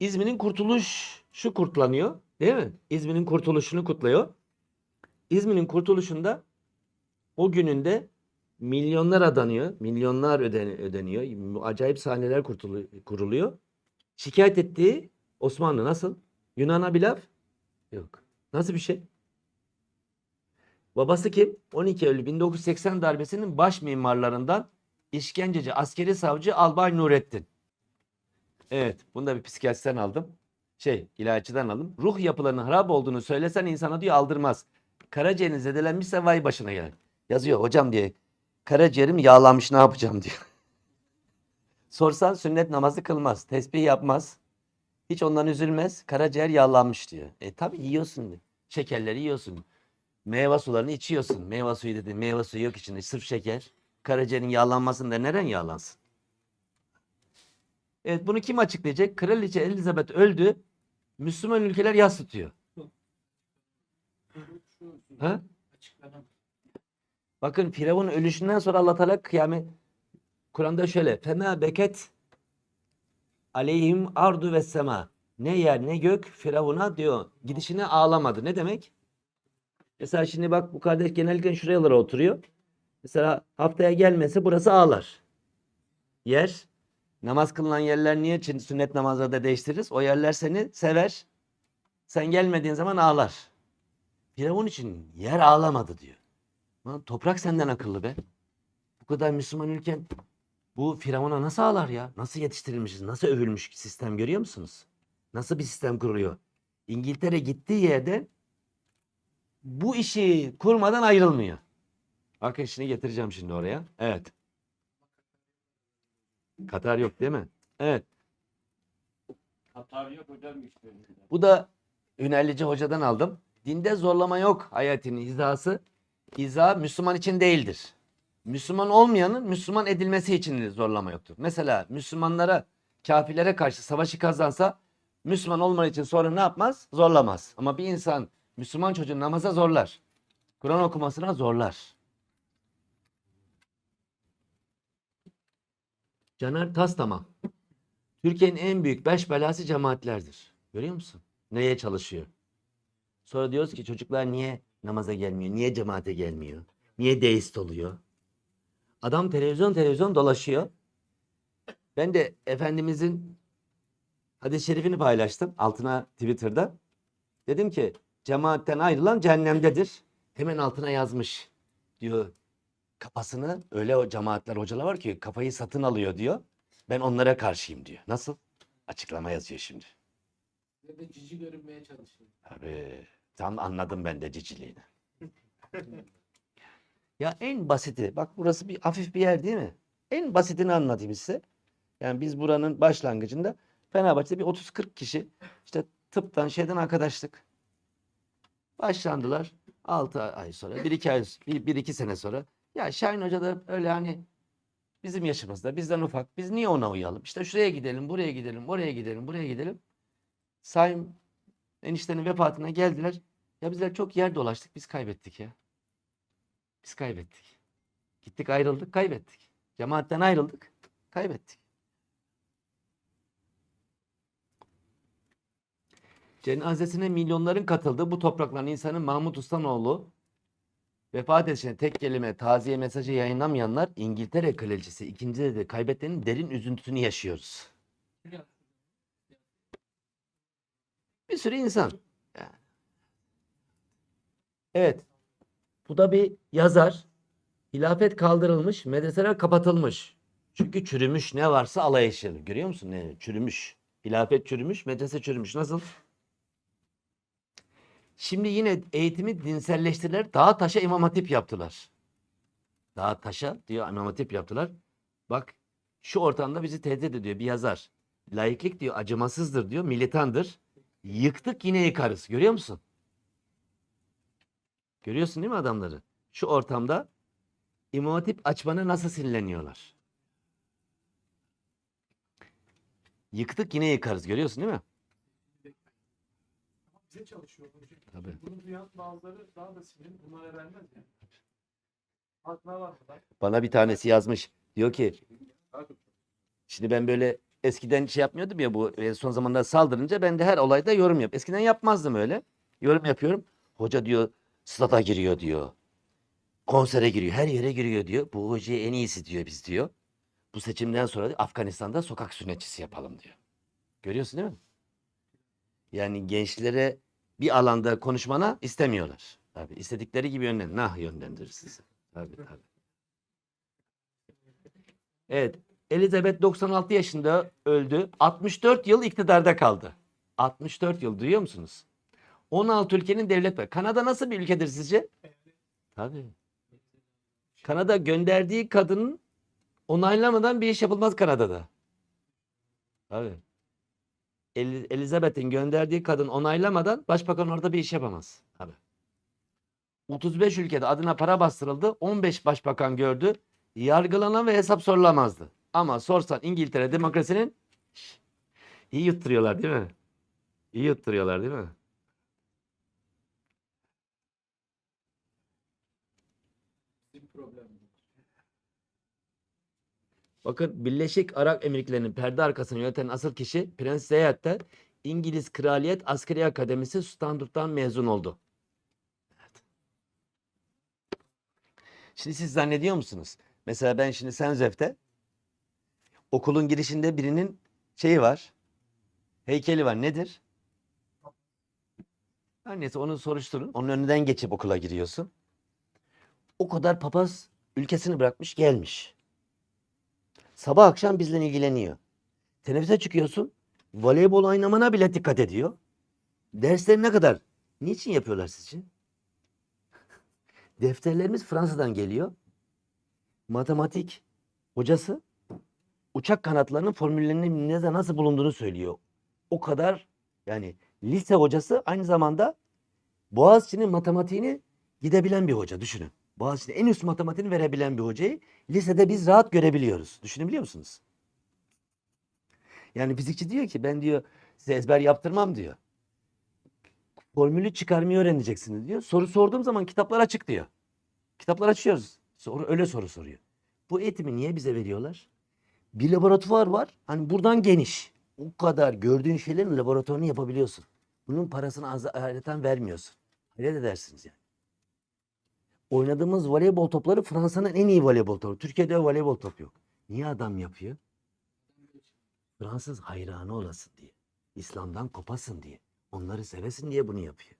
İzmir'in kurtuluşu kutlanıyor. Değil mi? İzmir'in kurtuluşunu kutluyor. İzmir'in kurtuluşunda o gününde milyonlar adanıyor. Milyonlar öden- ödeniyor. Acayip sahneler kuruluyor. Şikayet ettiği Osmanlı nasıl? Yunan'a bir laf? Yok. Nasıl bir şey? Babası kim? 12 Eylül 1980 darbesinin baş mimarlarından işkenceci askeri savcı Albay Nurettin. Evet, bunu da bir psikiyatristen aldım. Şey, ilahiyatçıdan aldım. Ruh yapılarının harap olduğunu söylesen insana diyor aldırmaz. Karaciğerin zedelenmişse vay başına gel. Yazıyor hocam diye. Karaciğerim yağlanmış ne yapacağım diyor. Sorsan sünnet namazı kılmaz. Tesbih yapmaz. Hiç ondan üzülmez. Karaciğer yağlanmış diyor. E tabi yiyorsun diyor. Şekerleri yiyorsun. Meyve sularını içiyorsun. Meyve suyu dedi. Meyve suyu yok içinde. Sırf şeker. Karaciğerin yağlanmasında neren yağlansın? Evet bunu kim açıklayacak? Kraliçe Elizabeth öldü. Müslüman ülkeler yas tutuyor. Ha? Bakın Firavun ölüşünden sonra Allah Teala kıyamet Kur'an'da şöyle fema beket aleyhim ardu ve sema ne yer ne gök Firavun'a diyor gidişine ağlamadı. Ne demek? Mesela şimdi bak bu kardeş genellikle şuralara oturuyor. Mesela haftaya gelmese burası ağlar. Yer namaz kılınan yerler niye için sünnet namazlarda değiştiririz? O yerler seni sever. Sen gelmediğin zaman ağlar. Firavun için yer ağlamadı diyor. Lan toprak senden akıllı be. Bu kadar Müslüman ülken bu Firavun'a nasıl ağlar ya? Nasıl yetiştirilmişiz? Nasıl övülmüş sistem görüyor musunuz? Nasıl bir sistem kuruluyor? İngiltere gittiği yerde bu işi kurmadan ayrılmıyor. Bakın şimdi getireceğim şimdi oraya. Evet. Katar yok değil mi? Evet. Katar yok hocam işte. Bu da Ünellici hocadan aldım. Dinde zorlama yok hayatının hizası. Hiza Müslüman için değildir. Müslüman olmayanın Müslüman edilmesi için zorlama yoktur. Mesela Müslümanlara, kafirlere karşı savaşı kazansa Müslüman olman için sonra ne yapmaz? Zorlamaz. Ama bir insan Müslüman çocuğun namaza zorlar. Kur'an okumasına zorlar. Caner Taslama. Türkiye'nin en büyük beş belası cemaatlerdir. Görüyor musun? Neye çalışıyor? Sonra diyoruz ki çocuklar niye namaza gelmiyor? Niye cemaate gelmiyor? Niye deist oluyor? Adam televizyon televizyon dolaşıyor. Ben de Efendimizin hadis-i şerifini paylaştım altına Twitter'da. Dedim ki cemaatten ayrılan cehennemdedir. Hemen altına yazmış diyor. Kafasını öyle o cemaatler hocalar var ki kafayı satın alıyor diyor. Ben onlara karşıyım diyor. Nasıl? Açıklama yazıyor şimdi. Ya da cici görünmeye çalışıyor. Tabii. Tam anladım ben de ciciliğini. ya en basiti. Bak burası bir hafif bir yer değil mi? En basitini anlatayım size. Yani biz buranın başlangıcında Fenerbahçe'de bir 30-40 kişi işte tıptan şeyden arkadaşlık. Başlandılar. 6 ay sonra, 1-2 ay, 1-2 sene sonra. Ya Şahin Hoca da öyle hani bizim yaşımızda, bizden ufak. Biz niye ona uyalım? İşte şuraya gidelim, buraya gidelim, oraya gidelim, buraya gidelim. Sayın eniştenin vefatına geldiler. Ya bizler çok yer dolaştık, biz kaybettik ya. Biz kaybettik. Gittik ayrıldık, kaybettik. Cemaatten ayrıldık, kaybettik. Cenazesine milyonların katıldığı bu toprakların insanı Mahmut Ustanoğlu vefat edişine tek kelime taziye mesajı yayınlamayanlar İngiltere kraliçesi ikinci de kaybetmenin derin üzüntüsünü yaşıyoruz. Bir sürü insan. Evet. Bu da bir yazar. Hilafet kaldırılmış, medreseler kapatılmış. Çünkü çürümüş ne varsa alay eşyaları. Görüyor musun? Ne? Çürümüş. Hilafet çürümüş, medrese çürümüş. Nasıl? Şimdi yine eğitimi dinselleştirdiler. Dağa taşa imam hatip yaptılar. Dağa taşa diyor imam hatip yaptılar. Bak şu ortamda bizi tehdit ediyor bir yazar. Laiklik diyor acımasızdır diyor, militandır. Yıktık yine yıkarız. Görüyor musun? Görüyorsun değil mi adamları? Şu ortamda İmam Hatip açmana nasıl sinirleniyorlar? Yıktık yine yıkarız. Görüyorsun değil mi? Bize çalışıyor hocam. Tabii. Bunu duyan bazıları daha da sinir. Bunlara vermez yani. Aklına var lan? Bana bir tanesi yazmış. Diyor ki şimdi ben böyle eskiden şey yapmıyordum ya bu e, son zamanlarda saldırınca ben de her olayda yorum yap. Eskiden yapmazdım öyle. Yorum yapıyorum. Hoca diyor stada giriyor diyor. Konsere giriyor. Her yere giriyor diyor. Bu hoca en iyisi diyor biz diyor. Bu seçimden sonra Afganistan'da sokak sünnetçisi yapalım diyor. Görüyorsun değil mi? Yani gençlere bir alanda konuşmana istemiyorlar. Tabii istedikleri gibi yönlen, nah yönlendirir sizi. Tabii tabii. Evet, Elizabeth 96 yaşında öldü. 64 yıl iktidarda kaldı. 64 yıl duyuyor musunuz? 16 ülkenin devlet var. Kanada nasıl bir ülkedir sizce? Tabii. Kanada gönderdiği kadının onaylamadan bir iş yapılmaz Kanada'da. Tabii. El- Elizabeth'in gönderdiği kadın onaylamadan başbakan orada bir iş yapamaz. Tabii. 35 ülkede adına para bastırıldı. 15 başbakan gördü. Yargılanan ve hesap sorulamazdı. Ama sorsan İngiltere demokrasinin iyi yutturuyorlar değil mi? İyi yutturuyorlar değil mi? Bakın Birleşik Arap Emirlikleri'nin perde arkasını yöneten asıl kişi Prens Zayed de İngiliz Kraliyet Askeri Akademisi Standurt'tan mezun oldu. Evet. Şimdi siz zannediyor musunuz? Mesela ben şimdi Senzef'te okulun girişinde birinin şeyi var. Heykeli var. Nedir? Her neyse onu soruşturun. Onun önünden geçip okula giriyorsun. O kadar papaz ülkesini bırakmış gelmiş. Sabah akşam bizle ilgileniyor. Teneffüse çıkıyorsun. Voleybol oynamana bile dikkat ediyor. Dersleri ne kadar? Niçin yapıyorlar sizce? Defterlerimiz Fransa'dan geliyor. Matematik hocası uçak kanatlarının formüllerinin ne de nasıl bulunduğunu söylüyor. O kadar yani lise hocası aynı zamanda Boğaziçi'nin matematiğini gidebilen bir hoca düşünün. Boğaziçi'nin en üst matematiğini verebilen bir hocayı lisede biz rahat görebiliyoruz. Düşünebiliyor musunuz? Yani fizikçi diyor ki ben diyor size ezber yaptırmam diyor. Formülü çıkarmayı öğreneceksiniz diyor. Soru sorduğum zaman kitaplar açık diyor. Kitaplar açıyoruz. Soru öyle soru soruyor. Bu eğitimi niye bize veriyorlar? Bir laboratuvar var. Hani buradan geniş. O kadar gördüğün şeylerin laboratuvarını yapabiliyorsun. Bunun parasını az vermiyorsun. Hayret edersiniz yani. Oynadığımız voleybol topları Fransa'nın en iyi voleybol topu. Türkiye'de voleybol top yok. Niye adam yapıyor? Fransız hayranı olasın diye. İslam'dan kopasın diye. Onları sevesin diye bunu yapıyor.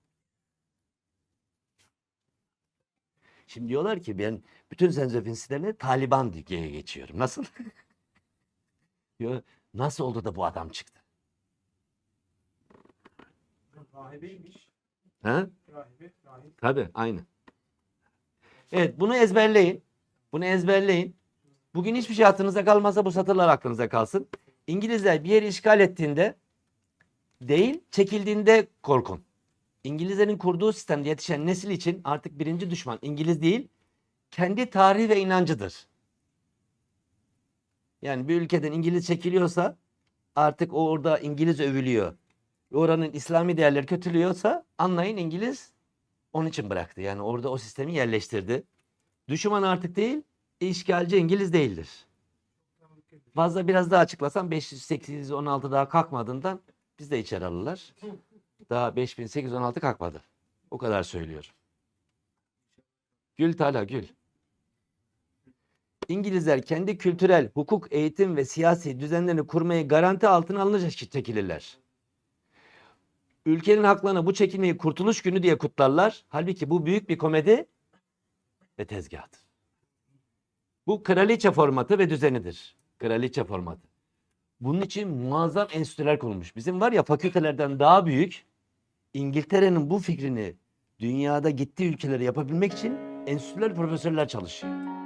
Şimdi diyorlar ki ben bütün Zenzef'in sitelerine Taliban diye geçiyorum. Nasıl? Diyor, nasıl oldu da bu adam çıktı? Rahibeymiş. Ha? Rahibe, rahip. Tabii aynı. Evet bunu ezberleyin. Bunu ezberleyin. Bugün hiçbir şey hatırınıza kalmazsa bu satırlar aklınıza kalsın. İngilizler bir yeri işgal ettiğinde değil çekildiğinde korkun. İngilizlerin kurduğu sistemde yetişen nesil için artık birinci düşman İngiliz değil kendi tarihi ve inancıdır. Yani bir ülkeden İngiliz çekiliyorsa artık orada İngiliz övülüyor. Oranın İslami değerleri kötülüyorsa anlayın İngiliz onun için bıraktı. Yani orada o sistemi yerleştirdi. Düşman artık değil, işgalci İngiliz değildir. Fazla biraz daha açıklasam 516 daha kalkmadığından biz de içeri alırlar. Daha 5816 kalkmadı. O kadar söylüyorum. Gül Tala gül. İngilizler kendi kültürel, hukuk, eğitim ve siyasi düzenlerini kurmayı garanti altına alınacak çekilirler. Ülkenin haklarına bu çekilmeyi kurtuluş günü diye kutlarlar. Halbuki bu büyük bir komedi ve tezgahtır. Bu kraliçe formatı ve düzenidir. Kraliçe formatı. Bunun için muazzam enstitüler kurulmuş. Bizim var ya fakültelerden daha büyük İngiltere'nin bu fikrini dünyada gittiği ülkelere yapabilmek için enstitüler, profesörler çalışıyor.